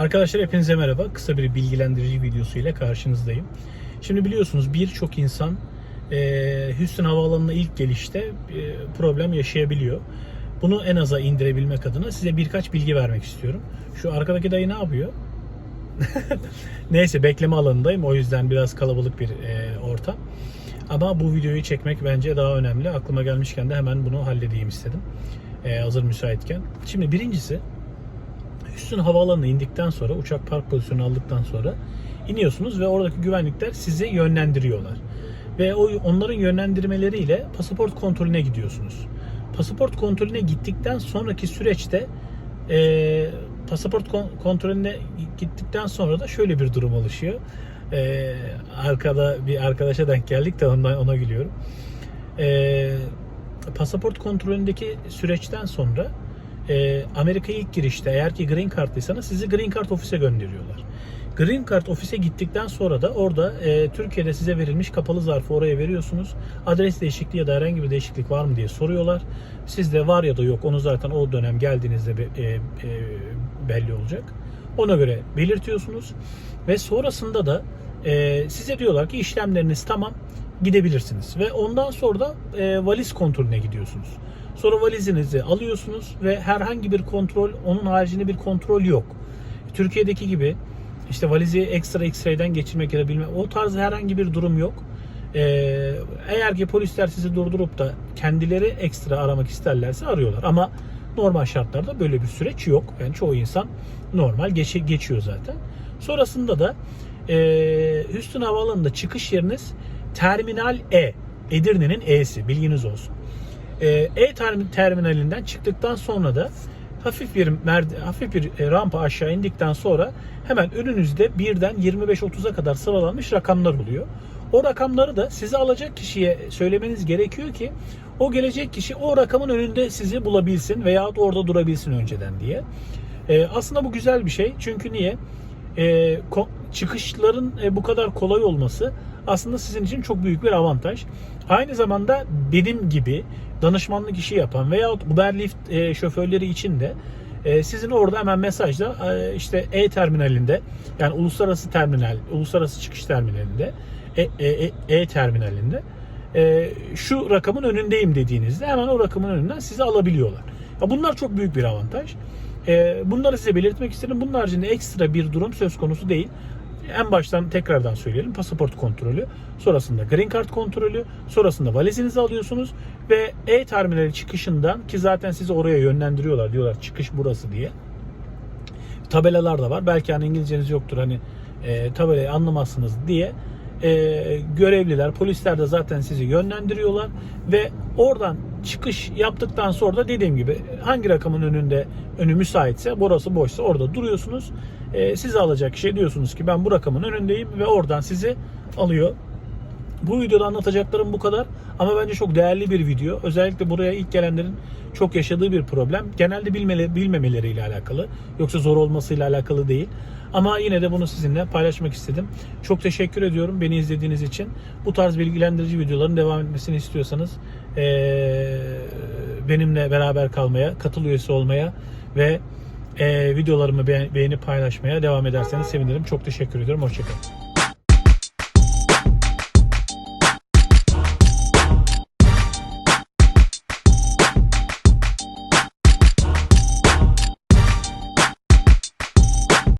Arkadaşlar hepinize merhaba. Kısa bir bilgilendirici videosu ile karşınızdayım. Şimdi biliyorsunuz birçok insan e, Houston Havaalanı'na ilk gelişte e, problem yaşayabiliyor. Bunu en aza indirebilmek adına size birkaç bilgi vermek istiyorum. Şu arkadaki dayı ne yapıyor? Neyse bekleme alanındayım. O yüzden biraz kalabalık bir e, ortam. Ama bu videoyu çekmek bence daha önemli. Aklıma gelmişken de hemen bunu halledeyim istedim. E, hazır müsaitken. Şimdi birincisi Houston havaalanına indikten sonra uçak park pozisyonu aldıktan sonra iniyorsunuz ve oradaki güvenlikler sizi yönlendiriyorlar. Ve o onların yönlendirmeleriyle pasaport kontrolüne gidiyorsunuz. Pasaport kontrolüne gittikten sonraki süreçte e, pasaport kon- kontrolüne gittikten sonra da şöyle bir durum oluşuyor. E, arkada bir arkadaşa denk geldik de ondan ona gülüyorum. E, pasaport kontrolündeki süreçten sonra e, Amerika'ya ilk girişte eğer ki Green Card'lıysanız sizi Green Card ofise gönderiyorlar. Green Card ofise gittikten sonra da orada e, Türkiye'de size verilmiş kapalı zarfı oraya veriyorsunuz. Adres değişikliği ya da herhangi bir değişiklik var mı diye soruyorlar. Sizde var ya da yok onu zaten o dönem geldiğinizde be- e, e, belli olacak. Ona göre belirtiyorsunuz ve sonrasında da e, size diyorlar ki işlemleriniz tamam gidebilirsiniz ve ondan sonra da e, valiz kontrolüne gidiyorsunuz. Sonra valizinizi alıyorsunuz ve herhangi bir kontrol, onun haricinde bir kontrol yok. Türkiye'deki gibi işte valizi ekstra X-ray'den geçirmek ya da bilmem o tarz herhangi bir durum yok. Ee, eğer ki polisler sizi durdurup da kendileri ekstra aramak isterlerse arıyorlar. Ama normal şartlarda böyle bir süreç yok. Yani çoğu insan normal geçe, geçiyor zaten. Sonrasında da e, Houston Havaalanı'nda çıkış yeriniz Terminal E. Edirne'nin E'si bilginiz olsun. E, E çıktıktan sonra da hafif bir merde, hafif bir e, rampa aşağı indikten sonra hemen önünüzde birden 25-30'a kadar sıralanmış rakamlar oluyor. O rakamları da sizi alacak kişiye söylemeniz gerekiyor ki o gelecek kişi o rakamın önünde sizi bulabilsin veya orada durabilsin önceden diye. E, aslında bu güzel bir şey. Çünkü niye? E, çıkışların e, bu kadar kolay olması aslında sizin için çok büyük bir avantaj. Aynı zamanda benim gibi danışmanlık işi yapan veya Uber Lyft e, şoförleri için de e, sizin orada hemen mesajla e, işte E-terminalinde yani uluslararası terminal, uluslararası çıkış terminalinde E, e, e, e, şu rakamın önündeyim dediğinizde hemen o rakamın önünden sizi alabiliyorlar. Bunlar çok büyük bir avantaj. E, bunları size belirtmek istedim. Bunun haricinde ekstra bir durum söz konusu değil. En baştan tekrardan söyleyelim. Pasaport kontrolü, sonrasında green card kontrolü, sonrasında valizinizi alıyorsunuz ve E-terminali çıkışından ki zaten sizi oraya yönlendiriyorlar. Diyorlar çıkış burası diye. Tabelalar da var. Belki hani İngilizceniz yoktur hani e, tabelayı anlamazsınız diye e, görevliler, polisler de zaten sizi yönlendiriyorlar ve oradan çıkış yaptıktan sonra da dediğim gibi hangi rakamın önünde önü müsaitse, burası boşsa orada duruyorsunuz. E, sizi alacak kişiye diyorsunuz ki ben bu rakamın önündeyim ve oradan sizi alıyor. Bu videoda anlatacaklarım bu kadar ama bence çok değerli bir video. Özellikle buraya ilk gelenlerin çok yaşadığı bir problem. Genelde bilmeli, bilmemeleriyle alakalı. Yoksa zor olmasıyla alakalı değil. Ama yine de bunu sizinle paylaşmak istedim. Çok teşekkür ediyorum beni izlediğiniz için. Bu tarz bilgilendirici videoların devam etmesini istiyorsanız eee, benimle beraber kalmaya, katıl üyesi olmaya ve eee, videolarımı beğen- beğenip paylaşmaya devam ederseniz sevinirim. Çok teşekkür ediyorum. Hoşçakalın.